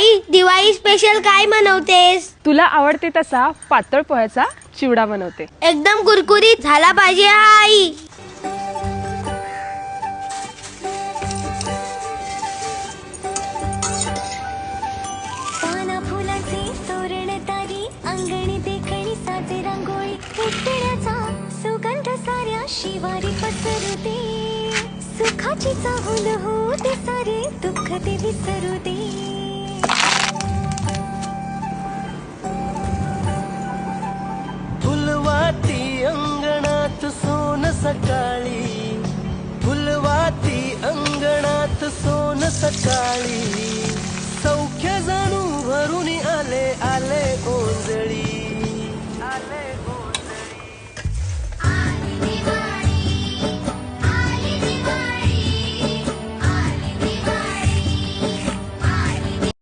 आई Diwali special काय बनवतेस? तुला आवडते तसा पातळ पोह्याचा चिवडा बनवते. एकदम कुरकुरीत झाला पाहिजे हा आई. पाना फुलाचे तोरण तारी अंगणी देखणी साजे रांगोळी उठण्याचा सुगंध साऱ्या शिवारी पसरते सुखाची चाहूल होते सारे दुःख ते विसरू दे. सकाळी